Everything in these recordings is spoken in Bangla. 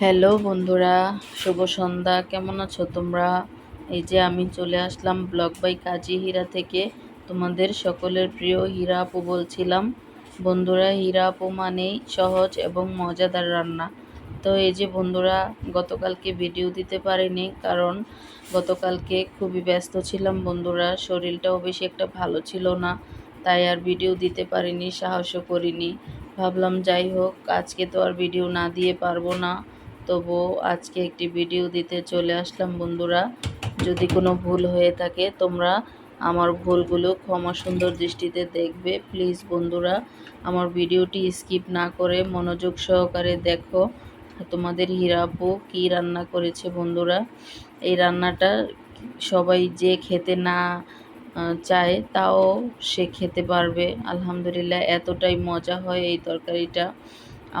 হ্যালো বন্ধুরা, শুভ সন্ধ্যা। কেমন আছো তোমরা? এই যে আমি চলে আসলাম ব্লক বাই কাজী হীরা থেকে। তোমাদের সকলের প্রিয় হীরা আপু বলছিলাম। বন্ধুরা, হীরা আপু মানেই সহজ এবং মজাদার রান্না। তো এই যে বন্ধুরা, গতকালকে ভিডিও দিতে পারিনি কারণ গতকালকে খুবই ব্যস্ত ছিলাম বন্ধুরা। শরীরটাও বেশি একটা ভালো ছিল না, তাই আর ভিডিও দিতে পারিনি, সাহসও করিনি। ভাবলাম যাই হোক, আজকে তো আর ভিডিও না দিয়ে পারব না। তবু আজকে একটি ভিডিও দিতে চলে আসলাম বন্ধুরা। যদি কোনো ভুল হয়ে থাকে, তোমরা আমার ভুলগুলো ক্ষমা সুন্দর দৃষ্টিতে দেখবে। প্লিজ বন্ধুরা, আমার ভিডিওটি স্কিপ না করে মনোযোগ সহকারে দেখো। তোমাদের হিরাপু কি রান্না করেছে বন্ধুরা? এই রান্নাটা সবাই যে খেতে না চায়, তাও সে খেতে পারবে। আলহামদুলিল্লাহ, এতটাই মজা হয় এই তরকারিটা।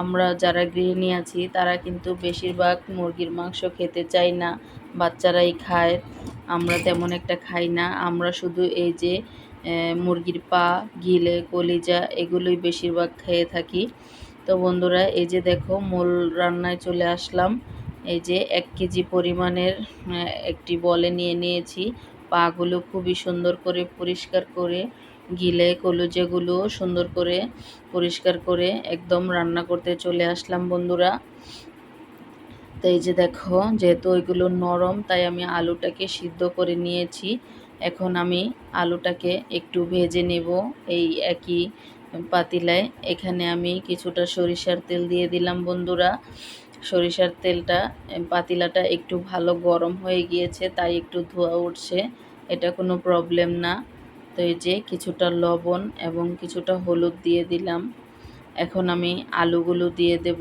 আমরা যারা গৃহিণী আছি, তারা কিন্তু বেশিরভাগ মুরগির মাংস খেতে চাই না, বাচ্চারাই খায়, আমরা তেমন একটা খাই না। আমরা শুধু এই যে মুরগির পা ঘিলে কলিজা, এগুলোই বেশিরভাগ খেয়ে থাকি। তো বন্ধুরা, এই যে দেখো, মূল রান্নায় চলে আসলাম। এই যে এক কেজি পরিমাণের একটি বলে নিয়ে নিয়েছি। পাগুলো খুবই সুন্দর করে পরিষ্কার করে গিলে কলুজেগুলো সুন্দর করে পরিষ্কার করে একদম রান্না করতে চলে আসলাম বন্ধুরা। তো এই যে দেখো, যেহেতু ওইগুলো নরম, তাই আমি আলুটাকে সিদ্ধ করে নিয়েছি। এখন আমি আলুটাকে একটু ভেজে নেব এই একই পাতিলায়। এখানে আমি কিছুটা সরিষার তেল দিয়ে দিলাম বন্ধুরা। সরিষার তেলটা, পাতিলাটা একটু ভালো গরম হয়ে গিয়েছে, তাই একটু ধোয়া উঠছে, এটা কোনো প্রবলেম না। তো এই যে কিছুটা লবণ এবং কিছুটা হলুদ দিয়ে দিলাম। এখন আমি আলুগুলো দিয়ে দেব,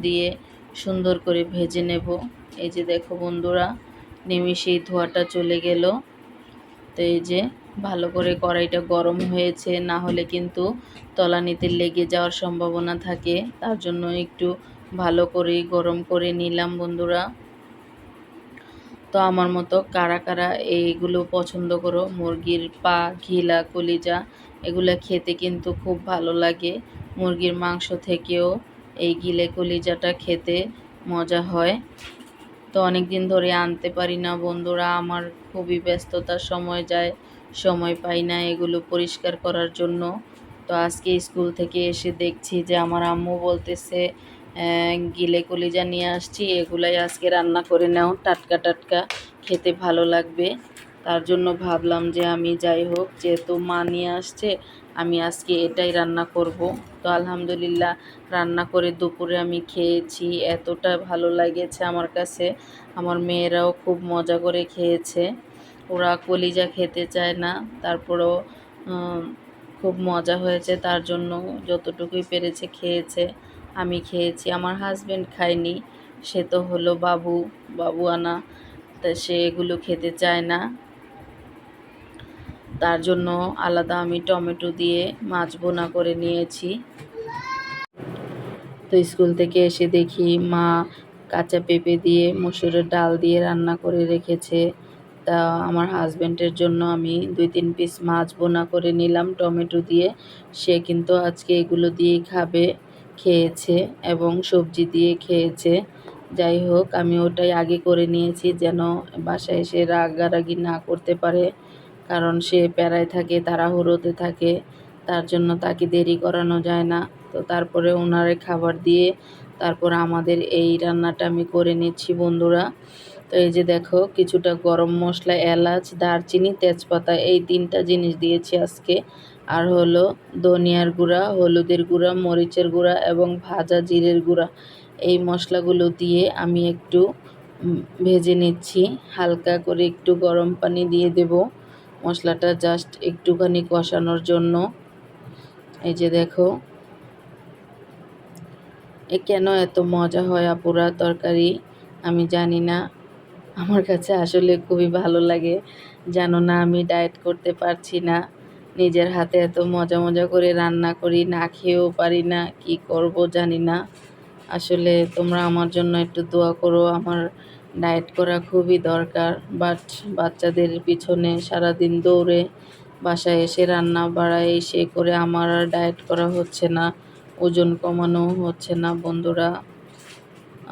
দিয়ে সুন্দর করে ভেজে নেব। এই যে দেখো বন্ধুরা নিমিষেই ধোয়াটা চলে গেল। তো এই যে ভালো করে কড়াইটা গরম হয়েছে, না হলে কিন্তু তলানিতে লেগে যাওয়ার সম্ভাবনা থাকে। তার জন্য একটু ভালো করে গরম করে নিলাম বন্ধুরা। তো আমার মতো কারা কারা এইগুলো পছন্দ করো? মুরগির পা, ঘিলা, কলিজা, এগুলো খেতে কিন্তু খুব ভালো লাগে। মুরগির মাংস থেকেও এই গিলে কলিজাটা খেতে মজা হয়। তো অনেক দিন ধরে আনতে পারি না বন্ধুরা, আমার খুবই ব্যস্ততার সময় যায়, সময় পাই না এগুলো পরিষ্কার করার জন্য। তো আজকে স্কুল থেকে এসে দেখছি যে আমার আম্মু বলতেছে গিলে কলিজা নিয়ে আসছি, এগুলাই আজকে রান্না করে নাও, টাটকা টাটকা, খেতে ভালো লাগবে। তার জন্য ভাবলাম যে আমি যাই হোক, যেহেতু মা নিয়ে আসছে, আমি আজকে এটাই রান্না করব। তো আলহামদুলিল্লাহ, রান্না করে দুপুরে আমি খেয়েছি, এতটা ভালো লাগেছে আমার কাছে। আমার মেয়েরাও খুব মজা করে খেয়েছে। ওরা কলিজা খেতে চায় না, তারপরেও খুব মজা হয়েছে, তার জন্য যতটুকুই পেরেছে খেয়েছে। আমি খেয়েছি, আমার হাজব্যান্ড খায়নি। সে তো হলো বাবু বাবু আনা। তা সে এগুলো খেতে চায় না। তার জন্য আলাদা আমি টমেটো দিয়ে মাছ বোনা করে নিয়েছি। তো স্কুল থেকে এসে দেখি মা কাঁচা পেঁপে দিয়ে মসুরের ডাল দিয়ে রান্না করে রেখেছে। তা আমার হাজব্যান্ডের জন্য আমি দুই তিন পিস মাছ বোনা করে নিলাম টমেটো দিয়ে। সে কিন্তু আজকে এগুলো দিয়েই খাবে। খেয়েছে এবং সবজি দিয়ে খেয়েছে। যাই হোক, আমি ওটাই আগে করে নিয়েছি যেন বাসায় এসে রাগারাগি না করতে পারে। কারণ সে প্যারায় থাকে, তাড়াহুড়োতে থাকে, তার জন্য তাকে দেরি করানো যায় না। তো তারপরে ওনারে খাবার দিয়ে তারপর আমাদের এই রান্নাটা আমি করে নিচ্ছি বন্ধুরা। তো এই যে দেখো, কিছুটা গরম মশলা, এলাচ, দারচিনি, তেজপাতা, এই তিনটা জিনিস দিয়েছি আজকে। আর হলো ধনিয়ার গুঁড়া, হলুদের গুঁড়া, মরিচের গুঁড়া এবং ভাজা জিরের গুঁড়া। এই মশলাগুলো দিয়ে আমি একটু ভেজে নিচ্ছি। হালকা করে একটু গরম পানি দিয়ে দেব মশলাটা জাস্ট একটুখানি কষানোর জন্য। এই যে দেখো। এ কেন এত মজা হয় আপুরা তরকারি? আমি জানি না। আমার কাছে আসলে খুবই ভালো লাগে। জানো না আমি ডায়েট করতে পারছি না। নিজের হাতে এত মজা মজা করে রান্না করি, না খেয়েও পারি না, কি করব জানি না। আসলে তোমরা আমার জন্য একটু দোয়া করো, আমার ডায়েট করা খুবই দরকার বাট বাচ্চাদের পিছনে সারাদিন দৌড়ে বাসায় এসে রান্না বাড়াই সে করে আমার আর ডায়েট করা হচ্ছে না, ওজন কমানো হচ্ছে না। বন্ধুরা,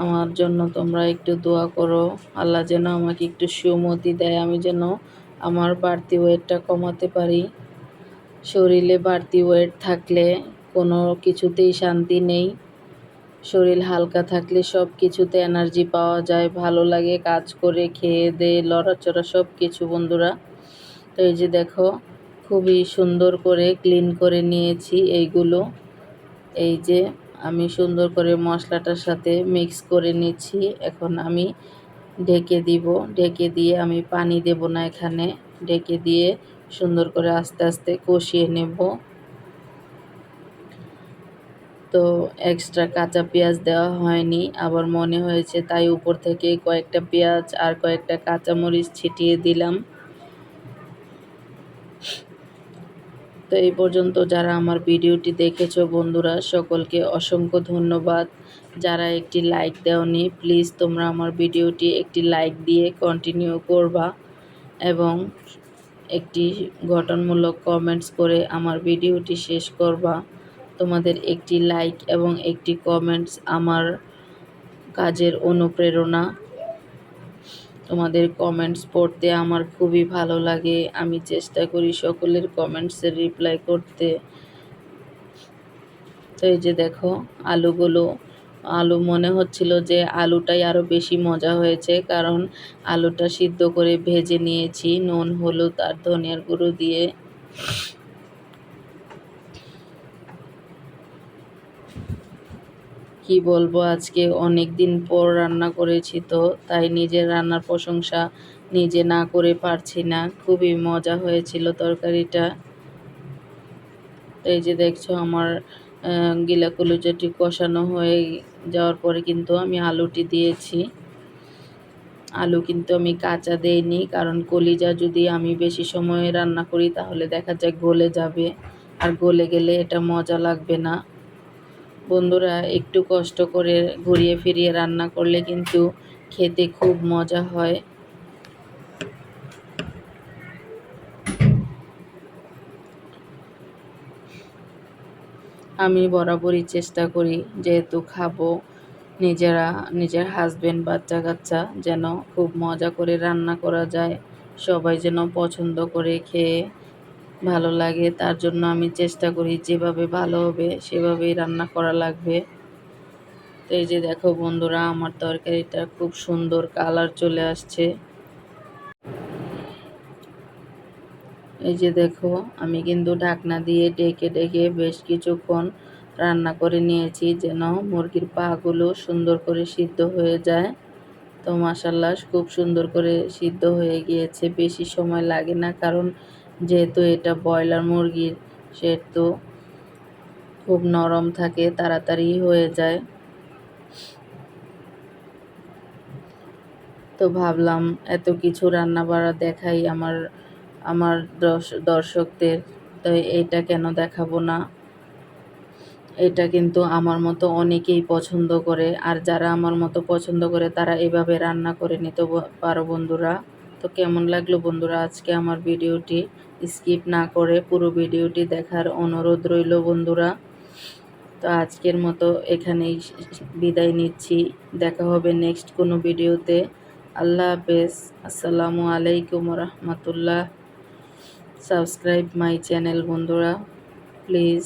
আমার জন্য তোমরা একটু দোয়া করো, আল্লাহ যেন আমাকে একটু সুমতি দেয়, আমি যেন আমার বাড়তি ওয়েটটা কমাতে পারি। শরীরে বাড়তি ওয়েট থাকলে, কোনো কিছুতেই শান্তি নেই। শরীর হালকা থাকলে সব কিছুতে এনার্জি পাওয়া যায়, ভালো লাগে কাজ করে, খেয়ে দেয়ে লড়াচড়া সব কিছু বন্ধুরা। তো এই যে দেখো, খুবই সুন্দর করে ক্লিন করে নিয়েছি এইগুলো। এই যে আমি সুন্দর করে মশলাটার সাথে মিক্স করে নিচ্ছি। এখন আমি ঢেকে দিব। ঢেকে দিয়ে আমি পানি দেব না এখানে। ঢেকে দিয়ে সুন্দর করে আস্তে আস্তে কষিয়ে নেব। তো এক্সট্রা কাঁচা পেঁয়াজ দেওয়া হয়নি, আবার মনে হয়েছে তাই উপর থেকে কয়েকটা পেঁয়াজ আর কয়েকটা কাঁচামরিচ ছিটিয়ে দিলাম। তো এই পর্যন্ত যারা আমার ভিডিওটি দেখেছ বন্ধুরা, সকলকে অসংখ্য ধন্যবাদ। যারা একটি লাইক দেওনি প্লিজ তোমরা আমার ভিডিওটি একটি লাইক দিয়ে কন্টিনিউ করবা এবং একটি গঠনমূলক কমেন্টস করে আমার ভিডিওটি শেষ করবা। তোমাদের একটি লাইক এবং একটি কমেন্টস আমার কাজের অনুপ্রেরণা। তোমাদের কমেন্টস পড়তে আমার খুবই ভালো লাগে। আমি চেষ্টা করি সকলের কমেন্টসের রিপ্লাই করতে। তো এই যে দেখো, আলুগুলো আলু মনে হচ্ছিল যে আলুটাই আরও বেশি মজা হয়েছে, কারণ আলুটা সিদ্ধ করে ভেজে নিয়েছি, নুন, হলুদ আর ধনিয়ার গুঁড়ো দিয়ে। কি বলব, আজকে অনেক দিন পর রান্না করেছি তো, তাই নিজের রান্নার প্রশংসা নিজে না করে পারছি না। খুবই মজা হয়েছিল তরকারিটা। এই যে দেখছ, আমার গিলা কলুজাটি কষানো হয়ে যাওয়ার পরে কিন্তু আমি আলুটি দিয়েছি। আলু কিন্তু আমি কাঁচা দেইনি, কারণ কলিজা যদি আমি বেশি সময় রান্না করি তাহলে দেখা যায় গলে যাবে, আর গলে গেলে এটা মজা লাগবে না। বন্ধুরা, একটু কষ্ট করে ঘুরিয়ে ফিরিয়ে রান্না করলে কিন্তু খেতে খুব মজা হয়। আমি বরাবরই চেষ্টা করি যেহেতু খাব। নিজেরা, নিজের হাজবেন্ড বাচ্চা কাচ্চা যেন খুব মজা করে রান্না করা যায়। সবাই যেন পছন্দ করে খেয়ে ভালো লাগে, তার জন্য আমি চেষ্টা করি যেভাবে ভালো হবে সেভাবেই রান্না করা লাগবে। তো এই যে দেখো বন্ধুরা, আমার তরকারিটা খুব সুন্দর কালার চলে আসছে। এই যে দেখো, আমি কিন্তু ঢাকনা দিয়ে ডেকে ডেকে বেশ কিছুক্ষণ রান্না করে নিয়েছি, যেন মুরগির পাগুলো সুন্দর করে সিদ্ধ হয়ে যায়। তো মাসাল্লাহ খুব সুন্দর করে সিদ্ধ হয়ে গিয়েছে, বেশি সময় লাগে না, কারণ যেহেতু এটা ব্রয়লার মুরগির সেহেতু খুব নরম থাকে, তাড়াতাড়ি হয়ে যায়। তো ভাবলাম এত কিছু রান্না বাড়া দেখাই আমার আমার দর্শকদের তো এটা কেন দেখাবো না? এটা কিন্তু আমার মতো অনেকেই পছন্দ করে। আর যারা আমার মতো পছন্দ করে, তারা এভাবে রান্না করে নিতে পারো বন্ধুরা। তো কেমন লাগল বন্ধুরা আজকে আমার ভিডিওটি? স্কিপ না করে পুরো ভিডিওটি দেখার অনুরোধ রইল বন্ধুরা। তো আজকের মতো এখানেই বিদায় নিচ্ছি। দেখা হবে নেক্সট কোনো ভিডিওতে। আল্লাহ হাফেজ। আসসালামু আলাইকুম রহমতুল্লাহ। সাবস্ক্রাইব মাই চ্যানেল বন্ধুরা। প্লিজ।